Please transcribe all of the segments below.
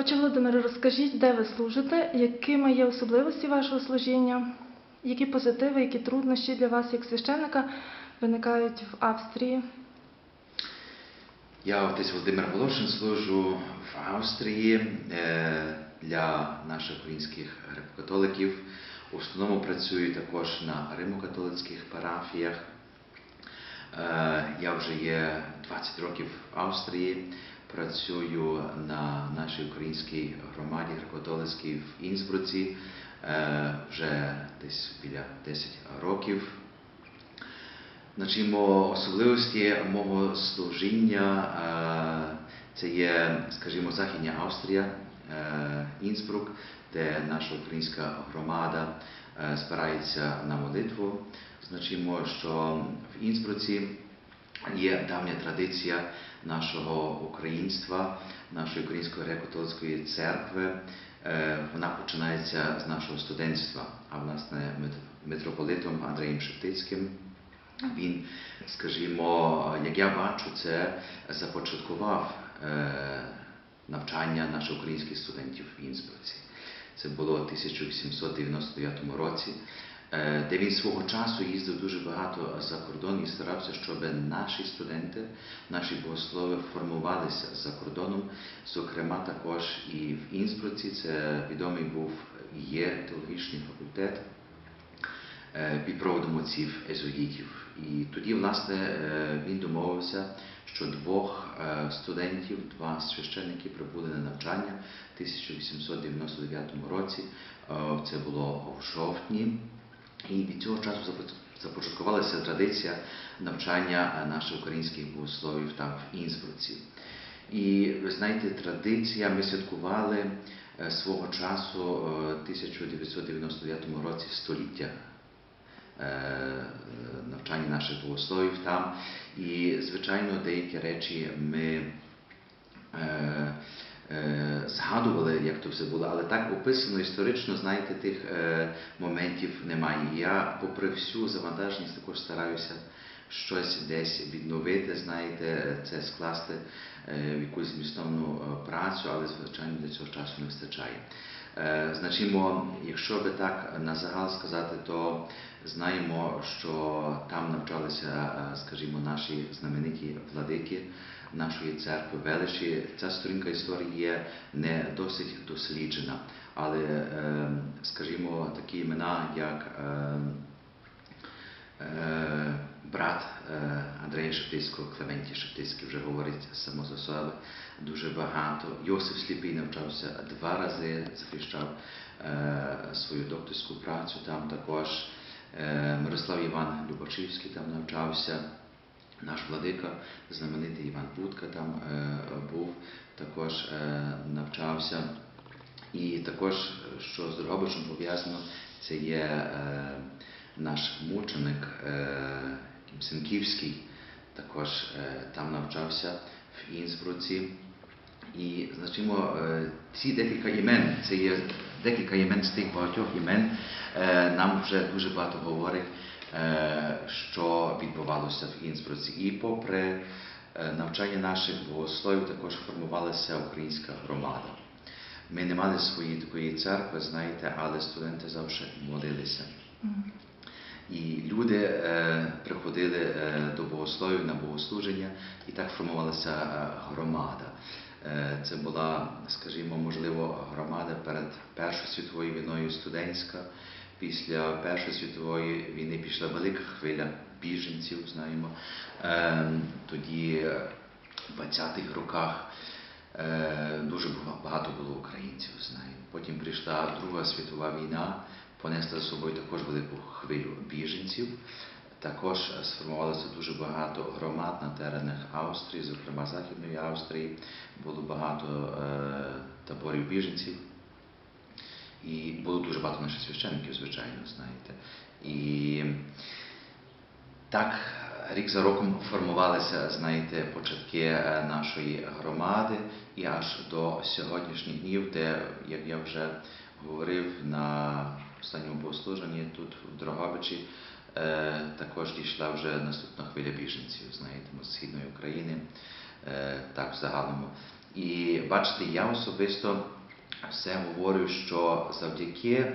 Отче Володимире, розкажіть, де ви служите, якими є особливості вашого служіння, які позитиви, які труднощі для вас як священника виникають в Австрії? Я отець Володимир Волошин служу в Австрії е, для наших українських греко-католиків. В основному працюю також на римо-католицьких парафіях. Е, Я вже є 20 років в Австрії. Працюю на нашій українській громаді греко-католицькій в Інсбруці е, вже десь біля 10 років. Значимо, особливості мого служіння е, це є, скажімо, Західня Австрія, е, Інсбрук, де наша українська громада спирається на молитву. Значимо, що в Інсбруці є давня традиція нашого українства, нашої української греко-католицької церкви. Е, Вона починається з нашого студентства, а власне митрополитом Андреєм Шептицьким. Він, скажімо, як я бачу, це започаткував е, навчання наших українських студентів в Інсбруці. Це було у 1899 році, де він свого часу їздив дуже багато за кордон і старався, щоб наші студенти, наші богослови формувалися за кордоном. Зокрема, також і в Інсбруці це відомий був є теологічний факультет е, під проводом отців езоїтів. І тоді, власне, е, він домовився, що двох е, студентів, два священники прибули на навчання в 1899 році. Е, Це було в жовтні. І від цього часу започаткувалася традиція навчання е, наших українських богословів там в Інсбруці. І ви знаєте, традиція ми святкували е, свого часу е, в 1999 році століття навчання наших богословів там. І, звичайно, деякі речі ми е, е, згадували, як то все було, але так описано історично, знаєте, тих е, моментів немає. Я, попри всю завантаженість, також стараюся щось десь відновити, знаєте, це скласти е, в якусь змістовну е, працю, але, звичайно, для цього часу не вистачає. Значимо, якщо би так на загал сказати, то знаємо, що там навчалися, скажімо, наші знамениті владики нашої церкви величі. Ця сторінка історії є не досить досліджена, але, е, скажімо, такі імена, як е, е, брат е, Андрея Шептицького, Клементій Шептицький вже говорить само за себе дуже багато. Йосиф Сліпий навчався два рази, захищав е, свою докторську працю там також. Мирослав Іван Любачівський там навчався. Наш владика, знаменитий Іван Будка там е, був, також е, навчався. І також, що з Дрогобичем пов'язано, це є е, наш мученик е, Сенківський, також е, там навчався в Інсбруці. І значимо, е, ці декілька імен, це є декілька імен з тих багатьох імен, е, нам вже дуже багато говорить, е, що відбувалося в Інсбруці. І попри е, навчання наших богословів також формувалася українська громада. Ми не мали своєї такої церкви, знаєте, але студенти завжди молилися. І люди е, приходили е, до богословів на богослуження, і так формувалася е, громада. Е, це була, скажімо, можливо, громада перед Першою світовою війною студентська. Після Першої світової війни пішла велика хвиля біженців, знаємо. Е, тоді в 20-х роках е, дуже багато було українців, знаємо. Потім прийшла Друга світова війна, понесла за собою також велику хвилю біженців. Також сформувалося дуже багато громад на теренах Австрії, зокрема Західної Австрії. Було багато е, таборів біженців. І було дуже багато наших священників, звичайно, знаєте. І так, рік за роком формувалися, знаєте, початки е, нашої громади і аж до сьогоднішніх днів, де, як я вже говорив на останньому богослуженні тут в Дрогобичі, е, також дійшла вже наступна хвиля біженців, знаєте, з східної України, е, так в загальному. І бачите, я особисто все говорю, що завдяки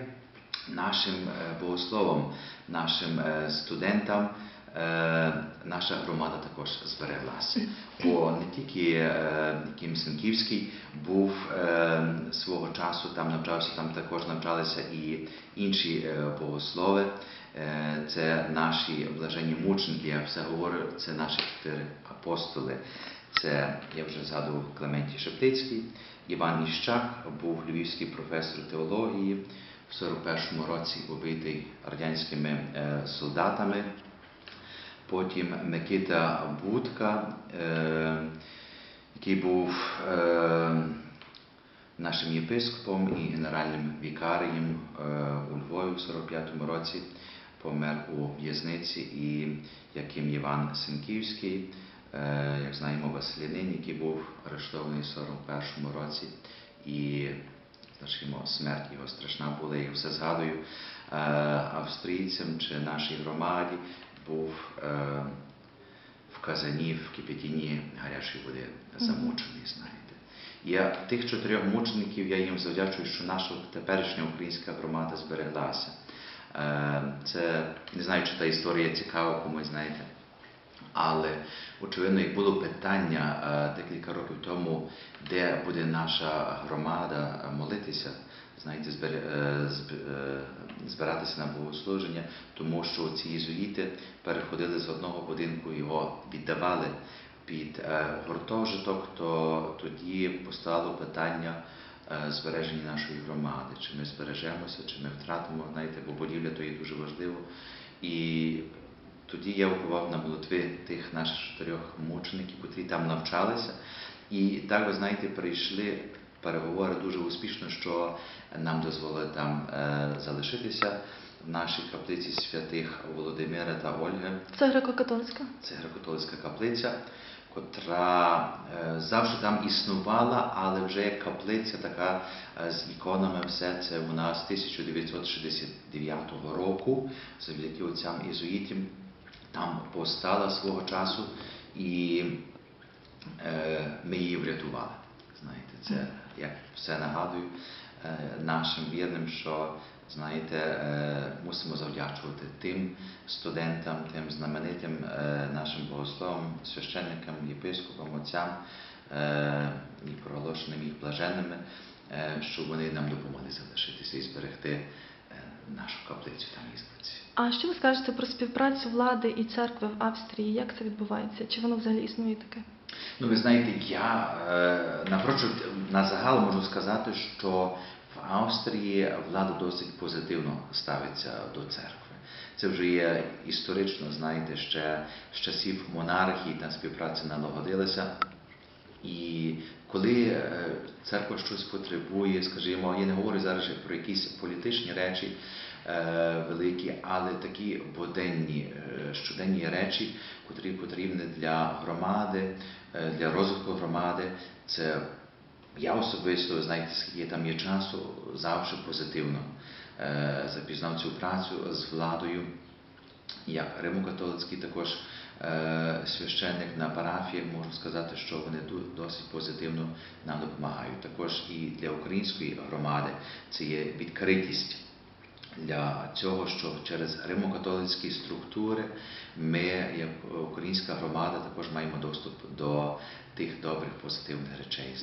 нашим богословам, нашим студентам. Е, Наша громада також збереглася, бо не тільки е, Ким Сенківський був е, свого часу там навчався, там також навчалися і інші богослови. Це наші блаженні мученики, я все говорю, це наші чотири апостоли. Це я вже згадував Клементій Шептицький, Іван Іщак був львівський професор теології в 41-му році убитий радянськими солдатами. Потім Микита Будка, е, який був е, нашим єпископом і генеральним вікарієм е, у Львові в 45-му році, помер у в'язниці, і Яким Іван Сенківський, як знаємо, Василянин, який був арештований в 41-му році, і скажімо, смерть його страшна була, я все згадую австрійцям чи нашій громаді був е, в казані, в кипятіні гарячої води замучений, знаєте. Я тих чотирьох мучеників я їм завдячую, що наша теперішня українська громада збереглася. Е, Це не знаю, чи та історія цікава комусь, знаєте. Але очевидно, як було питання е, декілька років тому, де буде наша громада молитися, знаєте, е, е, збиратися на богослуження, тому що ці єзуїти переходили з одного будинку, його віддавали під е, гуртожиток, то тоді постало питання збереження нашої громади, чи ми збережемося, чи ми втратимо, знаєте, бо будівля то є дуже важливо. І тоді я впливав на молитви тих наших чотирьох мучеників, котрі там навчалися. І так, ви знаєте, прийшли переговори дуже успішно, що нам дозволили там е, залишитися в нашій каплиці святих Володимира та Ольги. Це греко-католицька? Це греко-католицька каплиця, котра е, завжди там існувала, але вже як каплиця така е, з іконами, все це у нас 1969 року, завдяки отцям ізуїтів, там постала свого часу, і ми її врятували. Знаєте, це як все нагадую е, нашим вірним, що знаєте, е, мусимо завдячувати тим студентам, тим знаменитим е, нашим богословам, священникам, єпископам, отцям і проголошеним їх блаженними, щоб вони нам допомогли залишитися і зберегти нашу каплицю там Ізбриці. А що ви скажете про співпрацю влади і церкви в Австрії? Як це відбувається? Чи воно взагалі існує таке? Ну, ви знаєте, я е, напрочуд на загал можу сказати, що в Австрії влада досить позитивно ставиться до церкви. Це вже є історично, знаєте, ще з часів монархії та співпраця налагодилася. І коли е, церква щось потребує, скажімо, я не говорю зараз про якісь політичні речі великі, але такі буденні, е, щоденні речі, котрі потрібні для громади, е, для розвитку громади, це я особисто, знаєте, скільки там є часу, завжди позитивно е, запізнав цю працю з владою як Римо-католицький також е, священник на парафіях, можу сказати, що вони досить позитивно нам допомагають. Також і для української громади це є відкритість для цього, що через римо-католицькі структури ми, як українська громада, також маємо доступ до тих добрих позитивних речей.